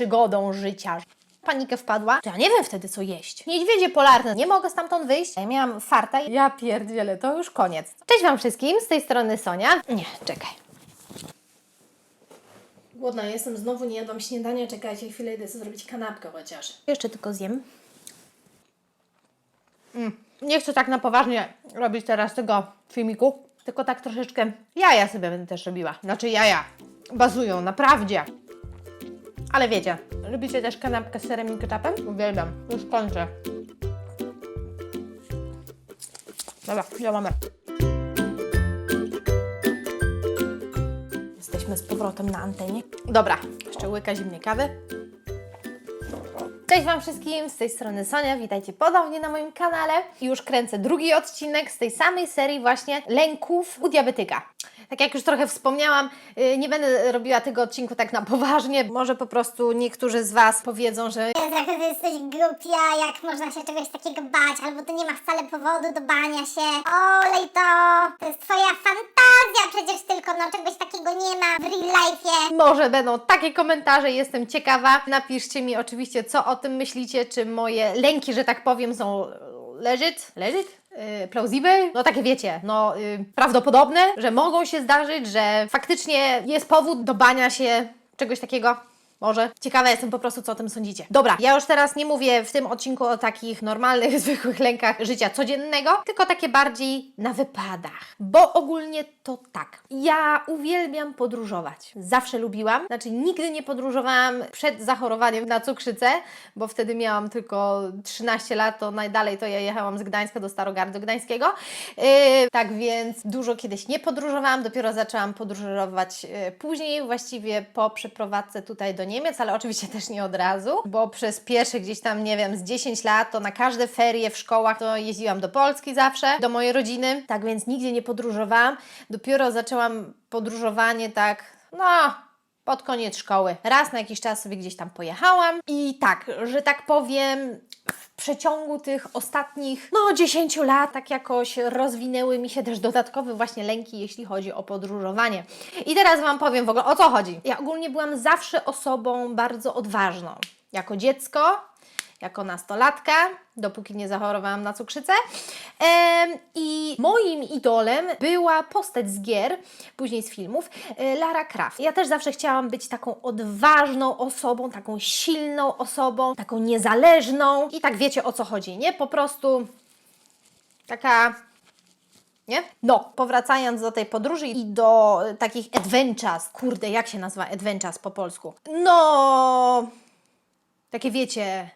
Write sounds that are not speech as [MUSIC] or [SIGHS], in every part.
przygodą życia. Panikę wpadła, to ja nie wiem wtedy co jeść. Niedźwiedzie polarne, nie mogę stamtąd wyjść. Ja miałam farta i ja pierdzielę, to już koniec. Cześć Wam wszystkim, z tej strony Sonia. Nie, czekaj. Głodna jestem, znowu nie jadłam śniadania, czekajcie chwilę, idę sobie zrobić kanapkę chociaż. Jeszcze tylko zjem. Mm. Nie chcę tak na poważnie robić teraz tego filmiku, tylko tak troszeczkę jaja sobie będę też robiła. Znaczy jaja bazują na prawdzie. Ale wiecie, lubicie też kanapkę z serem i ketchupem? Uwielbiam. Już kończę. Dobra, ja mamy. Jesteśmy z powrotem na antenie. Dobra, jeszcze łyka zimnej kawy. Cześć Wam wszystkim, z tej strony Sonia, witajcie ponownie na moim kanale. Już kręcę drugi odcinek z tej samej serii właśnie lęków u diabetyka. Tak jak już trochę wspomniałam, yy, nie będę robiła tego odcinku tak na poważnie. Może po prostu niektórzy z Was powiedzą, że jaka ty jesteś głupia, jak można się czegoś takiego bać, albo to nie ma wcale powodu do bania się. Olej to, to jest twoja fantazja przecież tylko, no czegoś takiego nie ma w real life'ie. Może będą takie komentarze, jestem ciekawa. Napiszcie mi oczywiście, co o tym myślicie, czy moje lęki, że tak powiem, są legit, legit? Yy, plausible? No takie wiecie, no yy, prawdopodobne, że mogą się zdarzyć, że faktycznie jest powód do bania się czegoś takiego. Może. Ciekawa jestem po prostu, co o tym sądzicie. Dobra, ja już teraz nie mówię w tym odcinku o takich normalnych, [LAUGHS] zwykłych lękach życia codziennego, tylko takie bardziej na wypadach. Bo ogólnie to tak. Ja uwielbiam podróżować. Zawsze lubiłam. Znaczy, nigdy nie podróżowałam przed zachorowaniem na cukrzycę, bo wtedy miałam tylko 13 lat, to najdalej to ja jechałam z Gdańska do Starogardu Gdańskiego. Yy, tak więc dużo kiedyś nie podróżowałam, dopiero zaczęłam podróżować yy, później, właściwie po przeprowadzce tutaj do Niemiec, ale oczywiście też nie od razu, bo przez pierwsze gdzieś tam, nie wiem, z 10 lat to na każde ferie w szkołach to jeździłam do Polski zawsze, do mojej rodziny, tak więc nigdzie nie podróżowałam. Dopiero zaczęłam podróżowanie tak, no, pod koniec szkoły. Raz na jakiś czas sobie gdzieś tam pojechałam i tak, że tak powiem, przeciągu tych ostatnich, no 10 lat tak jakoś rozwinęły mi się też dodatkowe właśnie lęki, jeśli chodzi o podróżowanie. I teraz Wam powiem w ogóle o co chodzi. Ja ogólnie byłam zawsze osobą bardzo odważną. Jako dziecko, jako nastolatka, dopóki nie zachorowałam na cukrzycę. I moim idolem była postać z gier, później z filmów, e, Lara Croft. Ja też zawsze chciałam być taką odważną osobą, taką silną osobą, taką niezależną. I tak wiecie o co chodzi, nie? Po prostu taka nie? No, powracając do tej podróży i do takich adventures, kurde, jak się nazywa adventures po polsku? No, takie wiecie,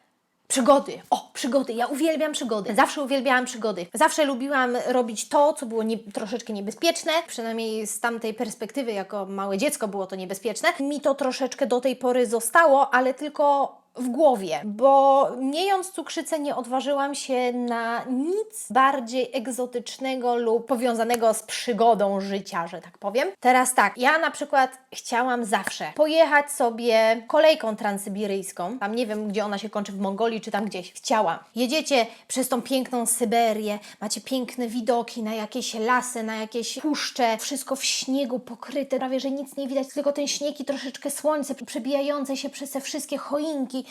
przygody. O, przygody. Ja uwielbiam przygody. Zawsze uwielbiałam przygody. Zawsze lubiłam robić to, co było nie, troszeczkę niebezpieczne. Przynajmniej z tamtej perspektywy, jako małe dziecko było to niebezpieczne. Mi to troszeczkę do tej pory zostało, ale tylko w głowie, bo miejąc cukrzycę nie odważyłam się na nic bardziej egzotycznego lub powiązanego z przygodą życia, że tak powiem. Teraz tak, ja na przykład chciałam zawsze pojechać sobie kolejką transsybiryjską, tam nie wiem gdzie ona się kończy, w Mongolii czy tam gdzieś. Chciałam. Jedziecie przez tą piękną Syberię, macie piękne widoki na jakieś lasy, na jakieś puszcze, wszystko w śniegu pokryte, prawie że nic nie widać, tylko ten śnieg i troszeczkę słońce przebijające się przez te wszystkie choinki.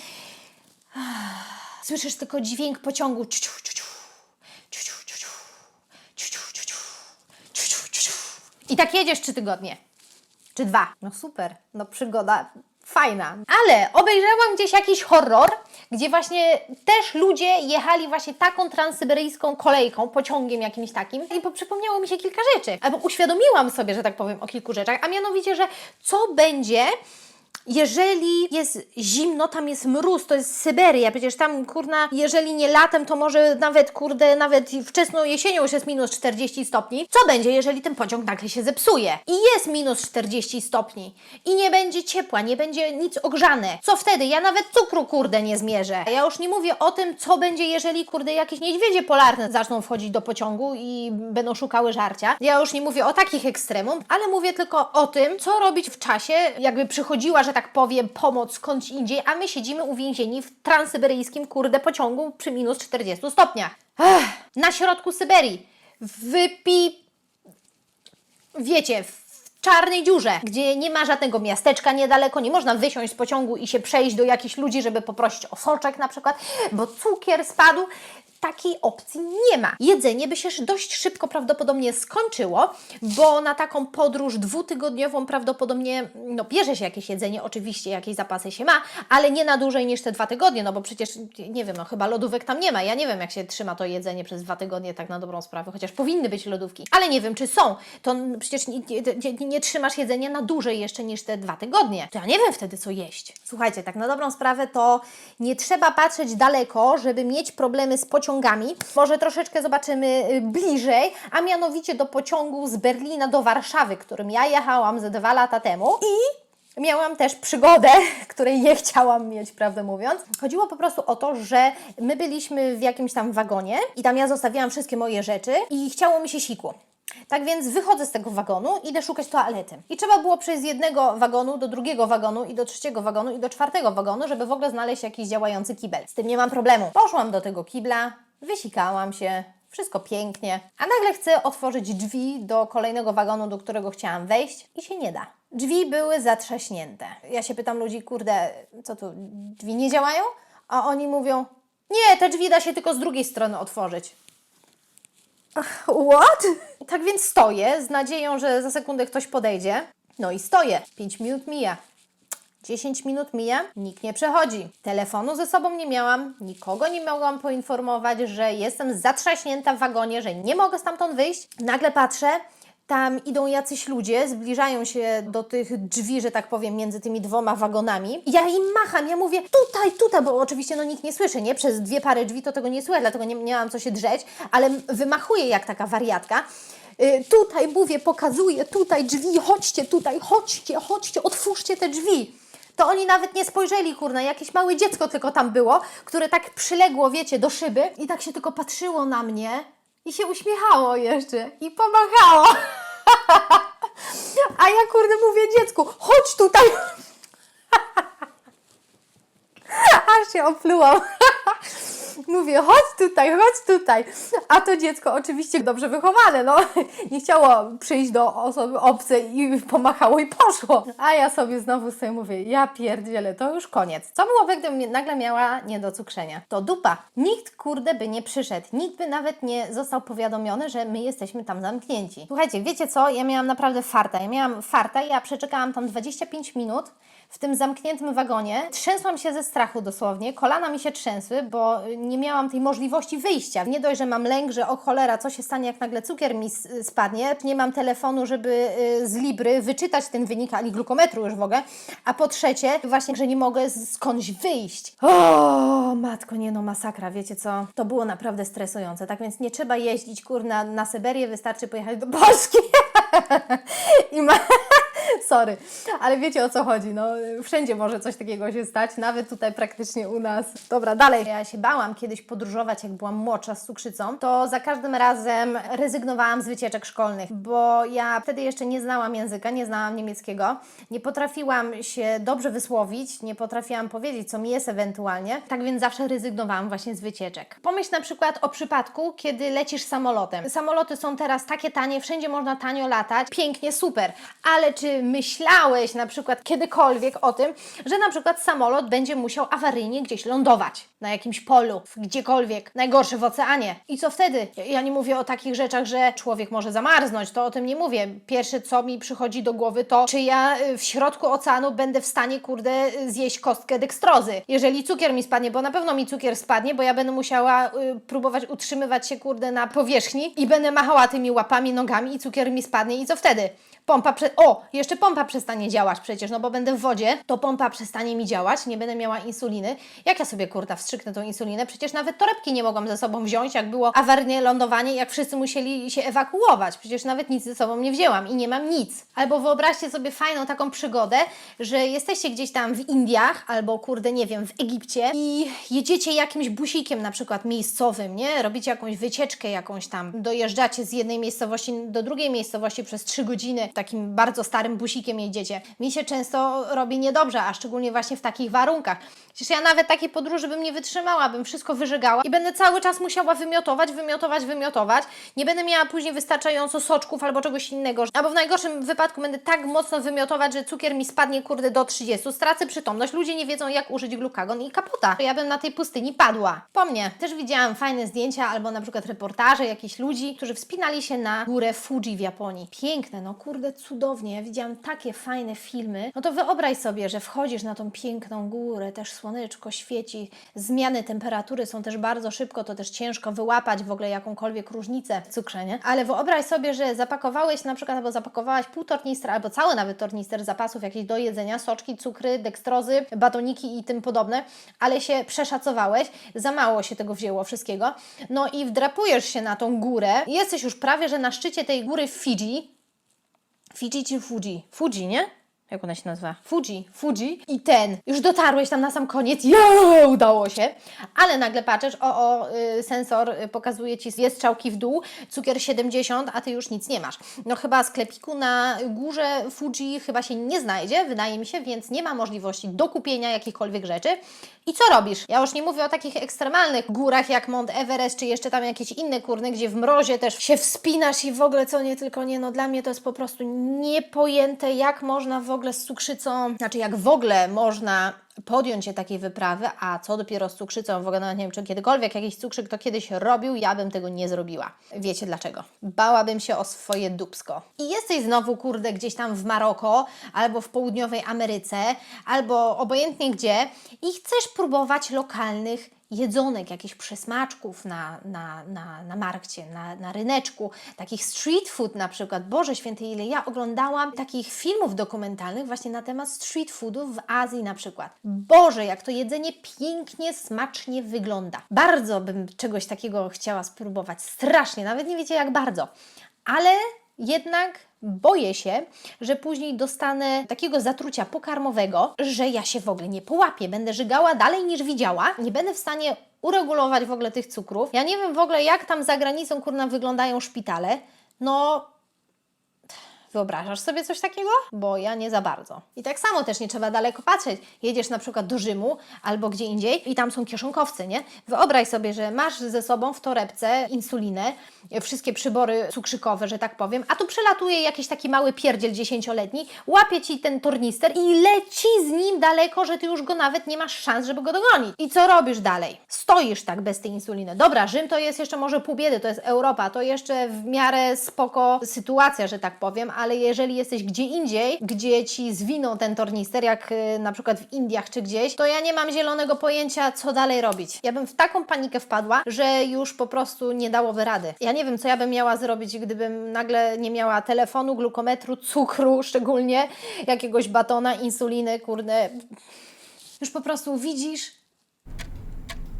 [SIGHS] Słyszysz tylko dźwięk pociągu. I tak jedziesz trzy tygodnie. Czy dwa. No super. No przygoda fajna. Ale obejrzałam gdzieś jakiś horror, gdzie właśnie też ludzie jechali właśnie taką transsyberyjską kolejką, pociągiem jakimś takim i po- przypomniało mi się kilka rzeczy. Albo uświadomiłam sobie, że tak powiem, o kilku rzeczach, a mianowicie, że co będzie, jeżeli jest zimno, tam jest mróz, to jest Syberia, przecież tam, kurna, jeżeli nie latem, to może nawet, kurde, nawet wczesną jesienią już jest minus 40 stopni. Co będzie, jeżeli ten pociąg nagle się zepsuje? I jest minus 40 stopni. I nie będzie ciepła, nie będzie nic ogrzane. Co wtedy? Ja nawet cukru, kurde, nie zmierzę. Ja już nie mówię o tym, co będzie, jeżeli, kurde, jakieś niedźwiedzie polarne zaczną wchodzić do pociągu i będą szukały żarcia. Ja już nie mówię o takich ekstremum, ale mówię tylko o tym, co robić w czasie, jakby przychodziła, że tak powiem, pomoc skądś indziej, a my siedzimy uwięzieni w transsyberyjskim, kurde, pociągu przy minus 40 stopniach. Ech, na środku Syberii. Wypi... Wiecie, w czarnej dziurze, gdzie nie ma żadnego miasteczka niedaleko, nie można wysiąść z pociągu i się przejść do jakichś ludzi, żeby poprosić o soczek na przykład, bo cukier spadł. Takiej opcji nie ma. Jedzenie by się dość szybko prawdopodobnie skończyło, bo na taką podróż dwutygodniową prawdopodobnie no, bierze się jakieś jedzenie, oczywiście jakieś zapasy się ma, ale nie na dłużej niż te dwa tygodnie, no bo przecież nie wiem, no chyba lodówek tam nie ma. Ja nie wiem, jak się trzyma to jedzenie przez dwa tygodnie, tak na dobrą sprawę, chociaż powinny być lodówki, ale nie wiem, czy są. To przecież nie, nie, nie, trzymasz jedzenia na dłużej jeszcze niż te dwa tygodnie. To ja nie wiem wtedy, co jeść. Słuchajcie, tak na dobrą sprawę to nie trzeba patrzeć daleko, żeby mieć problemy z pociągami. Może troszeczkę zobaczymy y, bliżej, a mianowicie do pociągu z Berlina do Warszawy, którym ja jechałam ze dwa lata temu i Miałam też przygodę, [LAUGHS] której nie chciałam mieć, prawdę mówiąc. Chodziło po prostu o to, że my byliśmy w jakimś tam wagonie i tam ja zostawiłam wszystkie moje rzeczy i chciało mi się siku. Tak więc wychodzę z tego wagonu, idę szukać toalety. I trzeba było przejść z jednego wagonu do drugiego wagonu i do trzeciego wagonu i do czwartego wagonu, żeby w ogóle znaleźć jakiś działający kibel. Z tym nie mam problemu. Poszłam do tego kibla, wysikałam się, wszystko pięknie, a nagle chcę otworzyć drzwi do kolejnego wagonu, do którego chciałam wejść i się nie da. Drzwi były zatrzaśnięte. Ja się pytam ludzi, kurde, co tu, drzwi nie działają? A oni mówią, nie, te drzwi da się tylko z drugiej strony otworzyć. What? Tak więc stoję z nadzieją, że za sekundę ktoś podejdzie. No i stoję. 5 minut mija. 10 minut mija, nikt nie przechodzi. Telefonu ze sobą nie miałam, nikogo nie mogłam poinformować, że jestem zatrzaśnięta w wagonie, że nie mogę stamtąd wyjść. Nagle patrzę, tam idą jacyś ludzie, zbliżają się do tych drzwi, że tak powiem, między tymi dwoma wagonami. Ja im macham, ja mówię tutaj, tutaj, bo oczywiście no nikt nie słyszy, nie? Przez dwie pary drzwi to tego nie słyszę, dlatego nie, mam co się drzeć, ale wymachuję jak taka wariatka. Y, tutaj mówię, pokazuję, tutaj drzwi, chodźcie tutaj, chodźcie, chodźcie, otwórzcie te drzwi. To oni nawet nie spojrzeli, kurna, jakieś małe dziecko tylko tam było, które tak przyległo, wiecie, do szyby i tak się tylko patrzyło na mnie i się uśmiechało jeszcze i pomachało. A ja, kurde, mówię dziecku, chodź tutaj. Aż się oplułam. Mówię, chodź tutaj, chodź tutaj. A to dziecko oczywiście dobrze wychowane, no. [LAUGHS] Nie chciało przyjść do osoby obcej i pomachało i poszło. A ja sobie znowu sobie mówię, ja pierdzielę, to już koniec. Co było, gdybym nagle miała niedocukrzenia? To dupa. Nikt, kurde, by nie przyszedł. Nikt by nawet nie został powiadomiony, że my jesteśmy tam zamknięci. Słuchajcie, wiecie co? Ja miałam naprawdę farta. Ja miałam farta ja przeczekałam tam 25 minut w tym zamkniętym wagonie. Trzęsłam się ze strachu dosłownie, kolana mi się trzęsły, bo y, nie miałam tej możliwości wyjścia. Nie dość, że mam lęk, że o cholera, co się stanie, jak nagle cukier mi s- spadnie. Nie mam telefonu, żeby y, z Libry wyczytać ten wynik, ani glukometru już w ogóle. A po trzecie, właśnie, że nie mogę skądś wyjść. O, matko, nie no, masakra, wiecie co? To było naprawdę stresujące. Tak więc nie trzeba jeździć, kurna, na Syberię, wystarczy pojechać do Polski. [LAUGHS] I ma... Sorry, ale wiecie o co chodzi. No, wszędzie może coś takiego się stać, nawet tutaj praktycznie u nas. Dobra, dalej. Ja się bałam kiedyś podróżować, jak byłam młodsza z cukrzycą, to za każdym razem rezygnowałam z wycieczek szkolnych, bo ja wtedy jeszcze nie znałam języka, nie znałam niemieckiego, nie potrafiłam się dobrze wysłowić, nie potrafiłam powiedzieć, co mi jest ewentualnie, tak więc zawsze rezygnowałam właśnie z wycieczek. Pomyśl na przykład o przypadku, kiedy lecisz samolotem. Samoloty są teraz takie tanie, wszędzie można tanio latać, pięknie, super, ale czy myślałeś na przykład kiedykolwiek o tym, że na przykład samolot będzie musiał awaryjnie gdzieś lądować, na jakimś polu, gdziekolwiek, najgorsze w oceanie. I co wtedy? Ja- nie mówię o takich rzeczach, że człowiek może zamarznąć, to o tym nie mówię. Pierwsze, co mi przychodzi do głowy, to czy ja y, w środku oceanu będę w stanie, kurde, zjeść kostkę dekstrozy. Jeżeli cukier mi spadnie, bo na pewno mi cukier spadnie, bo ja będę musiała y, próbować utrzymywać się, kurde, na powierzchni i będę machała tymi łapami, nogami i cukier mi spadnie i co wtedy? Pompa prze... O, jeszcze pompa przestanie działać przecież, no bo będę w wodzie, to pompa przestanie mi działać, nie będę miała insuliny. Jak ja sobie kurta wstrzyknę tą insulinę? Przecież nawet torebki nie mogłam ze sobą wziąć, jak było awaryjne lądowanie, jak wszyscy musieli się ewakuować. Przecież nawet nic ze sobą nie wzięłam i nie mam nic. Albo wyobraźcie sobie fajną taką przygodę, że jesteście gdzieś tam w Indiach, albo kurde, nie wiem, w Egipcie i jedziecie jakimś busikiem na przykład miejscowym, nie? Robicie jakąś wycieczkę jakąś tam, dojeżdżacie z jednej miejscowości do drugiej miejscowości przez trzy godziny takim bardzo starym busikiem jedziecie. Mi się często robi niedobrze, a szczególnie właśnie w takich warunkach. Przecież ja nawet takiej podróży bym nie wytrzymała, bym wszystko wyżegała i będę cały czas musiała wymiotować, wymiotować, wymiotować. Nie będę miała później wystarczająco soczków albo czegoś innego. Albo w najgorszym wypadku będę tak mocno wymiotować, że cukier mi spadnie kurde do 30, stracę przytomność, ludzie nie wiedzą jak użyć glukagon i kapota. Ja bym na tej pustyni padła. Po mnie też widziałam fajne zdjęcia albo na przykład reportaże jakichś ludzi, którzy wspinali się na górę Fuji w Japonii. Piękne, no kurde, cudownie. Ja widziałam takie fajne filmy. No to wyobraź sobie, że wchodzisz na tą piękną górę, też słoneczko świeci, zmiany temperatury są też bardzo szybko, to też ciężko wyłapać w ogóle jakąkolwiek różnicę w cukrze, nie? Ale wyobraź sobie, że zapakowałeś na przykład albo zapakowałaś pół tornistra, albo cały nawet tornister zapasów jakieś do jedzenia, soczki, cukry, dekstrozy, batoniki i tym podobne, ale się przeszacowałeś, za mało się tego wzięło wszystkiego, no i wdrapujesz się na tą górę, jesteś już prawie, że na szczycie tej góry w Fidżi, Fidżi czy Fuji? Fuji, nie? Jak ona się nazywa? Fuji, Fuji. I ten, już dotarłeś tam na sam koniec, jo, udało się. Ale nagle patrzysz, o, o, y, sensor y, pokazuje Ci dwie strzałki w dół, cukier 70, a Ty już nic nie masz. No chyba sklepiku na górze Fuji chyba się nie znajdzie, wydaje mi się, więc nie ma możliwości dokupienia jakichkolwiek rzeczy. I co robisz? Ja już nie mówię o takich ekstremalnych górach jak Mount Everest, czy jeszcze tam jakieś inne kurny, gdzie w mrozie też się wspinasz i w ogóle co nie tylko nie, no dla mnie to jest po prostu niepojęte, jak można w ogóle z cukrzycą, znaczy jak w ogóle można podjąć się takiej wyprawy, a co dopiero z cukrzycą, w ogóle nawet nie wiem, czy kiedykolwiek jakiś cukrzyk to kiedyś robił, ja bym tego nie zrobiła. Wiecie dlaczego? Bałabym się o swoje dupsko. I jesteś znowu, kurde, gdzieś tam w Maroko, albo w południowej Ameryce, albo obojętnie gdzie i chcesz próbować lokalnych jedzonek, jakichś przesmaczków na, na, na, na markcie, na, na ryneczku, takich street food na przykład. Boże święty, ile ja oglądałam takich filmów dokumentalnych właśnie na temat street foodów w Azji na przykład. Boże, jak to jedzenie pięknie, smacznie wygląda. Bardzo bym czegoś takiego chciała spróbować. Strasznie, nawet nie wiecie jak bardzo. Ale jednak boję się, że później dostanę takiego zatrucia pokarmowego, że ja się w ogóle nie połapię. Będę żygała dalej niż widziała. Nie będę w stanie uregulować w ogóle tych cukrów. Ja nie wiem w ogóle, jak tam za granicą, kurna, wyglądają szpitale. No, Wyobrażasz sobie coś takiego? Bo ja nie za bardzo. I tak samo też nie trzeba daleko patrzeć. Jedziesz na przykład do Rzymu albo gdzie indziej i tam są kieszonkowcy, nie? Wyobraź sobie, że masz ze sobą w torebce insulinę, wszystkie przybory cukrzykowe, że tak powiem, a tu przelatuje jakiś taki mały pierdziel dziesięcioletni, łapie Ci ten tornister i leci z nim daleko, że Ty już go nawet nie masz szans, żeby go dogonić. I co robisz dalej? Stoisz tak bez tej insuliny. Dobra, Rzym to jest jeszcze może pół biedy, to jest Europa, to jeszcze w miarę spoko sytuacja, że tak powiem, ale jeżeli jesteś gdzie indziej, gdzie Ci zwiną ten tornister, jak y, na przykład w Indiach czy gdzieś, to ja nie mam zielonego pojęcia, co dalej robić. Ja bym w taką panikę wpadła, że już po prostu nie dałoby rady. Ja nie wiem, co ja bym miała zrobić, gdybym nagle nie miała telefonu, glukometru, cukru, [LAUGHS] szczególnie jakiegoś batona, insuliny, kurde. Już po prostu widzisz,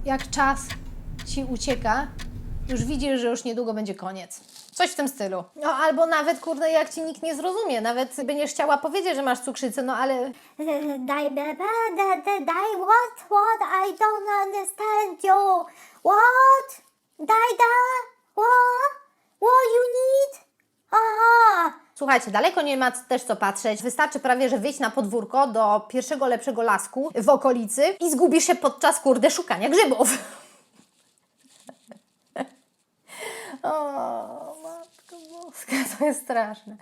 jak czas Ci ucieka, już widzisz, że już niedługo będzie koniec. Coś w tym stylu. No albo nawet, kurde, jak Ci nikt nie zrozumie, nawet będziesz chciała powiedzieć, że masz cukrzycę, no ale [LAUGHS] Daj, daj, daj, what, what, I don't understand you. What? Daj, da, what? What you need? Aha. Słuchajcie, daleko nie ma też co patrzeć. Wystarczy prawie, że wyjść na podwórko do pierwszego lepszego lasku w okolicy i zgubisz się podczas kurde szukania grzybów. [LAUGHS] o, boska, [LAUGHS] to jest straszne.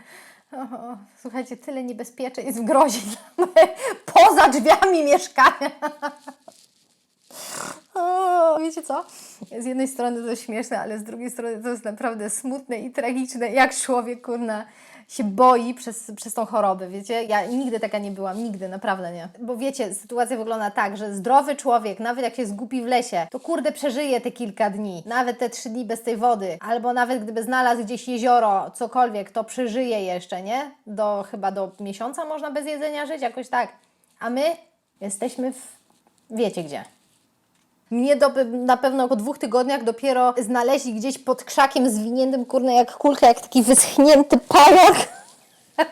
O, słuchajcie, tyle niebezpieczeństw grozi poza drzwiami mieszkania. [LAUGHS] O, wiecie co? Z jednej strony to śmieszne, ale z drugiej strony to jest naprawdę smutne i tragiczne, jak człowiek, kurna, się boi przez, przez tą chorobę, wiecie? Ja nigdy taka nie byłam, nigdy, naprawdę nie. Bo wiecie, sytuacja wygląda tak, że zdrowy człowiek, nawet jak się zgubi w lesie, to kurde przeżyje te kilka dni, nawet te trzy dni bez tej wody, albo nawet gdyby znalazł gdzieś jezioro, cokolwiek, to przeżyje jeszcze, nie? Do chyba do miesiąca można bez jedzenia żyć, jakoś tak. A my jesteśmy w... wiecie gdzie. Mnie do, na pewno po dwóch tygodniach dopiero znaleźli gdzieś pod krzakiem zwiniętym, kurna, jak kulka, jak taki wyschnięty pałok. [LAUGHS]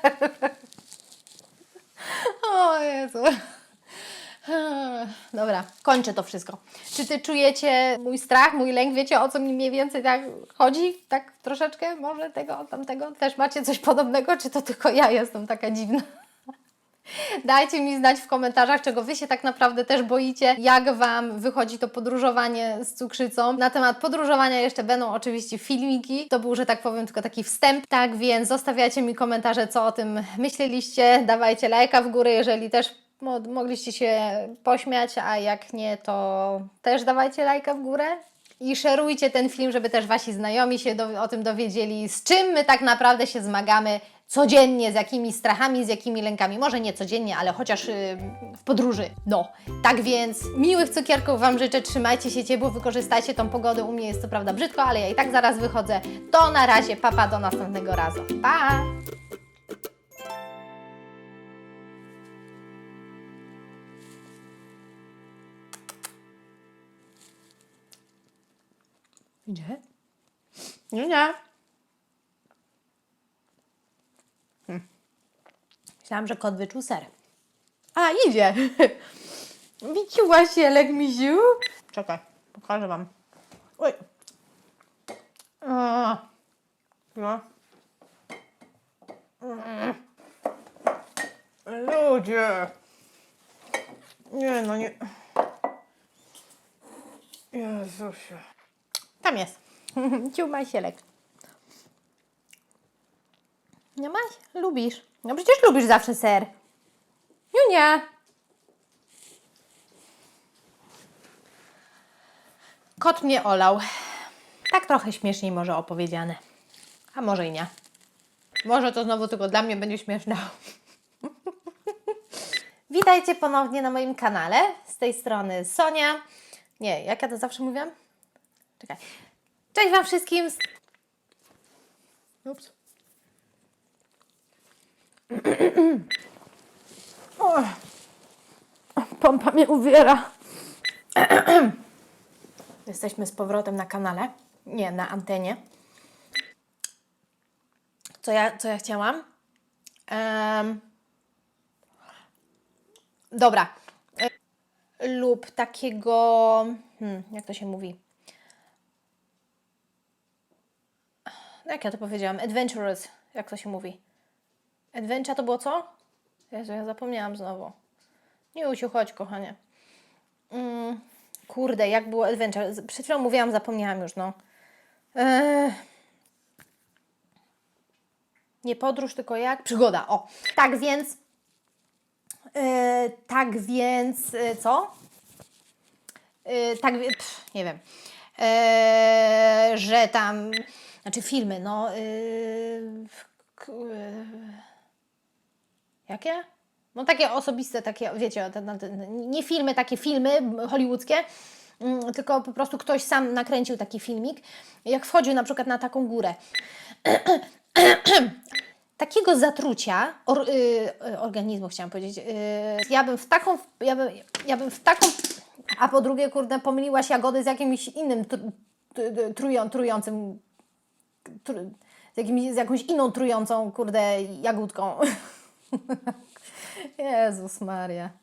o Jezu. [LAUGHS] Dobra, kończę to wszystko. Czy Ty czujecie mój strach, mój lęk? Wiecie o co mi mniej więcej tak chodzi? Tak troszeczkę może tego, tamtego? Też macie coś podobnego, czy to tylko ja jestem taka dziwna? Dajcie mi znać w komentarzach, czego Wy się tak naprawdę też boicie, jak Wam wychodzi to podróżowanie z cukrzycą. Na temat podróżowania jeszcze będą oczywiście filmiki. To był, że tak powiem, tylko taki wstęp. Tak więc zostawiajcie mi komentarze, co o tym myśleliście. Dawajcie lajka w górę, jeżeli też mo- mogliście się pośmiać, a jak nie, to też dawajcie lajka w górę. I szerujcie ten film, żeby też Wasi znajomi się o tym dowiedzieli, z czym my tak naprawdę się zmagamy codziennie, z jakimi strachami, z jakimi lękami. Może nie codziennie, ale chociaż yy, w podróży. No, tak więc miłych cukierków Wam życzę, trzymajcie się ciepło, wykorzystajcie tą pogodę. U mnie jest co prawda brzydko, ale ja i tak zaraz wychodzę. To na razie, papa, do następnego razu. Pa! Idzie? Nie, nie. Myślałam, że kot wyczuł ser. A, idzie. [LAUGHS] Wiciuła się, lek misiu. Czekaj, pokażę Wam. Oj. No. Mm. Ludzie. Nie, no nie. Jezusie. Tam jest. [LAUGHS] Ciu Masielek. Nie maś? Lubisz. No przecież lubisz zawsze ser. Junia. Kot mnie olał. Tak trochę śmieszniej może opowiedziane. A może i nie. Może to znowu tylko dla mnie będzie śmieszne. [LAUGHS] Witajcie ponownie na moim kanale. Z tej strony Sonia. Nie, jak ja to zawsze mówiłam? Czekaj. Cześć Wam wszystkim. Ups. [CLEARS THROAT] O, pompa mnie uwiera. [CLEARS THROAT] Jesteśmy z powrotem na kanale. Nie, na antenie. Co ja, co ja chciałam? Em, dobra. E, Lub takiego. Hmm, jak to się mówi? No jak ja to powiedziałam? Adventurous, jak to się mówi? Adventure to było co? Jezu, ja zapomniałam znowu. Nie usiu, chodź, kochanie. Mm, kurde, jak było adventure? Przed chwilą mówiłam, zapomniałam już, no. Eee, nie podróż, tylko jak? Przygoda, o. Tak więc... e, tak więc... e, co? E, tak więc... Nie wiem. Że tam... Znaczy filmy, no... e, k- Jakie? No takie osobiste, takie, wiecie, te, nie filmy, takie filmy hollywoodzkie, mm, tylko po prostu ktoś sam nakręcił taki filmik, jak wchodził na przykład na taką górę. [CLEARS THROAT] Takiego zatrucia or, y, y, organizmu, chciałam powiedzieć, y, ja bym w taką, ja bym, ja bym w taką, a po drugie, kurde, pomyliłaś jagody z jakimś innym tr, tr, trują, trującym, tr, z, jakimś, z jakąś inną trującą, kurde, jagódką. [LAUGHS] [LAUGHS] Jezus Maria.